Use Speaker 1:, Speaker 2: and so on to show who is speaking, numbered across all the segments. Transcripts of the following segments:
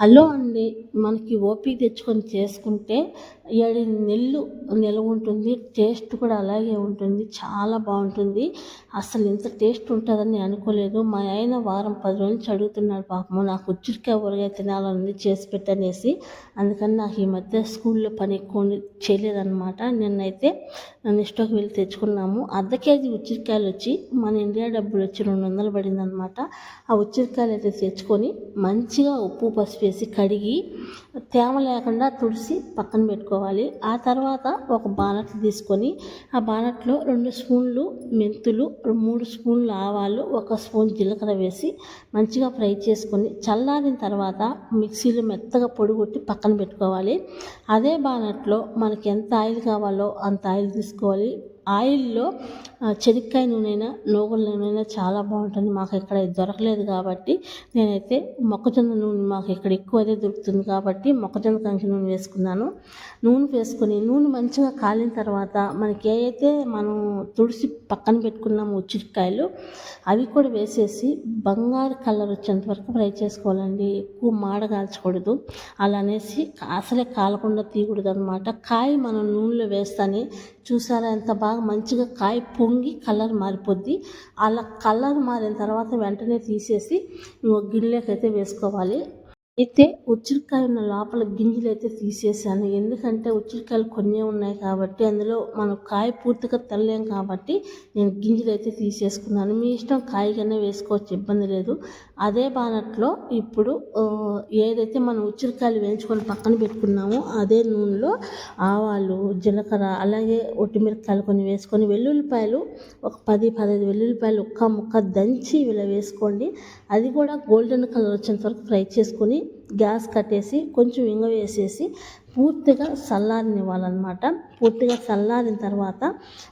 Speaker 1: Hello అండి మనకి ఓపిక తెచ్చుకొని చేసుకుంటే ఏడు నెల్లు నిలవ ఉంటుంది టేస్ట్ కూడా అలాగే ఉంటుంది చాలా బాగుంటుంది. అసలు ఇంత టేస్ట్ ఉంటుందని అనుకోలేదు. మా ఆయన వారం పది రోజులు అడుగుతున్నాడు పాపము నాకు ఉచ్చిరికాయ ఊరగాయ తినాలని చేసి పెట్టనేసి. అందుకని నాకు ఈ మధ్య స్కూల్లో పని ఎక్కువ చేయలేదన్నమాట. నిన్నైతే నిష్టకి వెళ్ళి తెచ్చుకున్నాము. అర్ధ కేజీ ఉచ్చిరికాయలు వచ్చి మన ఇండియా డబ్బులు వచ్చి రెండు వందలు పడిందనమాట ఆ ఉచ్చిరికాయలు అయితే తెచ్చుకొని మంచిగా ఉప్పు పసుపు వేసి కడిగి తేమ లేకుండా తుడిసి పక్కన పెట్టుకోవాలి. ఆ తర్వాత ఒక బానట్ తీసుకొని ఆ బానట్లో రెండు స్పూన్లు మెంతులు మూడు స్పూన్లు ఆవాలు ఒక స్పూన్ జీలకర్ర వేసి మంచిగా ఫ్రై చేసుకొని చల్లారిన తర్వాత మిక్సీలో మెత్తగా పొడి కొట్టి పక్కన పెట్టుకోవాలి. అదే బానట్లో మనకి ఎంత ఆయిల్ కావాలో అంత ఆయిల్ తీసుకోవాలి. ఆయిల్లో చెనిక్కాయ నూనె నోగుల నూనె చాలా బాగుంటుంది. మాకు ఇక్కడ దొరకలేదు కాబట్టి నేనైతే మొక్కజొన్న నూనె మాకు ఇక్కడ ఎక్కువ అయితే దొరుకుతుంది కాబట్టి మొక్కజొన్న కంకి నూనె వేసుకున్నాను. నూనె వేసుకొని నూనె మంచిగా కాలిన తర్వాత మనకి ఏదైతే మనం తుడిసి పక్కన పెట్టుకున్నాము ఉచ్చిరికాయలు అవి కూడా వేసేసి బంగారు కలర్ వచ్చేంత వరకు ఫ్రై చేసుకోవాలండి. ఎక్కువ మాడగాల్చకూడదు. అలా అనేసి అసలే కాలకుండా తీయకూడదు అనమాట కాయ మనం నూనెలో వేస్తానే చూసారా ఎంత బాగా మంచిగా కాయ పొంగి కలర్ మారిపోద్ది. అలా కలర్ మారిన తర్వాత వెంటనే తీసేసి గిన్నెలోకి అయితే వేసుకోవాలి. అయితే ఉచ్చిరికాయ ఉన్న లోపల గింజలు అయితే తీసేసాను ఎందుకంటే ఉచ్చిరికాయలు కొన్ని ఉన్నాయి కాబట్టి అందులో మనం కాయ పూర్తిగా తెల్లేం కాబట్టి నేను గింజలు అయితే తీసేసుకున్నాను. మీ ఇష్టం కాయగానే వేసుకోవచ్చు ఇబ్బంది లేదు. అదే బానట్లో ఇప్పుడు ఏదైతే మనం ఉచ్చిరికాయలు వేయించుకొని పక్కన పెట్టుకున్నామో అదే నూనెలో ఆవాలు జీలకర్ర అలాగే ఒట్టిమిరకాయలు కొన్ని వేసుకొని వెల్లుల్లిపాయలు ఒక పది పదహైదు వెల్లుల్లిపాయలు ఒక్క ముక్క దంచి ఇలా వేసుకోండి. అది కూడా గోల్డెన్ కలర్ వచ్చేంత వరకు ఫ్రై చేసుకొని గ్యాస్ కట్టేసి కొంచెం ఇంగ వేసేసి పూర్తిగా చల్లారనివ్వాలన్నమాట. పూర్తిగా చల్లారిన తర్వాత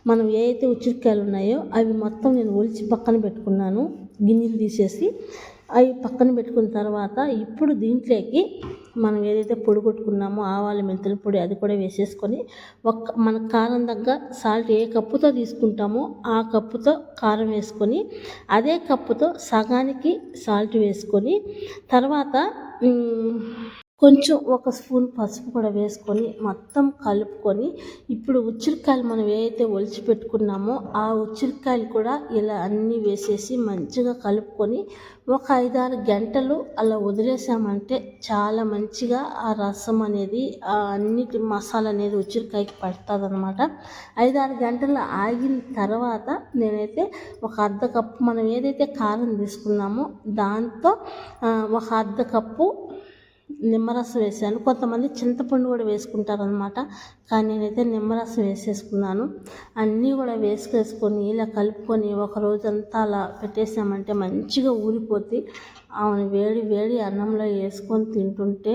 Speaker 1: మనం ఏ అయితే ఉచ్చిరికాయలు ఉన్నాయో అవి మొత్తం నేను ఒలిచి పక్కన పెట్టుకున్నాను. గిన్నెలు తీసేసి అవి పక్కన పెట్టుకున్న తర్వాత ఇప్పుడు దీంట్లోకి మనం ఏదైతే పొడి కొట్టుకున్నామో ఆవాలు మెంతుల పొడి అది కూడా వేసేసుకొని ఒక్క మన కారం దగ్గర సాల్ట్ ఏ కప్పుతో తీసుకుంటామో ఆ కప్పుతో కారం వేసుకొని అదే కప్పుతో సగానికి సాల్ట్ వేసుకొని తర్వాత కొంచెం ఒక స్పూన్ పసుపు కూడా వేసుకొని మొత్తం కలుపుకొని ఇప్పుడు ఉచ్చిరికాయలు మనం ఏదైతే ఒలిచి పెట్టుకున్నామో ఆ ఉచ్చిరికాయలు కూడా ఇలా అన్నీ వేసేసి మంచిగా కలుపుకొని ఒక ఐదారు గంటలు అలా వదిలేసామంటే చాలా మంచిగా ఆ రసం అనేది ఆ అన్నిటి మసాలా అనేది ఉచ్చిరికాయకి పడుతుంది అనమాట ఐదారు గంటలు ఆగిన తర్వాత నేనైతే ఒక అర్ధ కప్పు మనం ఏదైతే కారం తీసుకున్నామో దాంతో ఒక అర్ధ కప్పు నిమ్మరసం వేసాను కొంతమంది చింతపండు కూడా వేసుకుంటారు అనమాట కానీ నేనైతే నిమ్మరసం వేసేసుకున్నాను. అన్నీ కూడా వేసుకేసుకొని ఇలా కలుపుకొని ఒక రోజంతా అలా పెట్టేసామంటే మంచిగా ఊరిపోతే ఆమెను వేడి వేడి అన్నంలో వేసుకొని తింటుంటే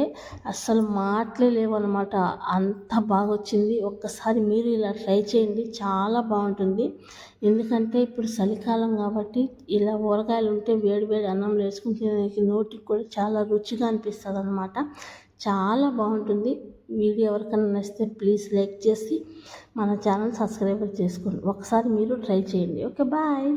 Speaker 1: అస్సలు మాటలే లేవన్నమాట. అంత బాగా వచ్చింది ఒక్కసారి మీరు ఇలా ట్రై చేయండి. చాలా బాగుంటుంది. ఎందుకంటే ఇప్పుడు చలికాలం కాబట్టి ఇలా ఊరగాయలు ఉంటే వేడి వేడి అన్నంలో వేసుకుని తినడానికి నోటికి కూడా చాలా రుచిగా అనిపిస్తుంది అనమాట చాలా బాగుంటుంది. వీడియో ఎవరికైనా నచ్చితే ప్లీజ్ లైక్ చేసి మన ఛానల్ సబ్స్క్రైబర్ చేసుకోండి ఒకసారి మీరు ట్రై చేయండి. Okay bye.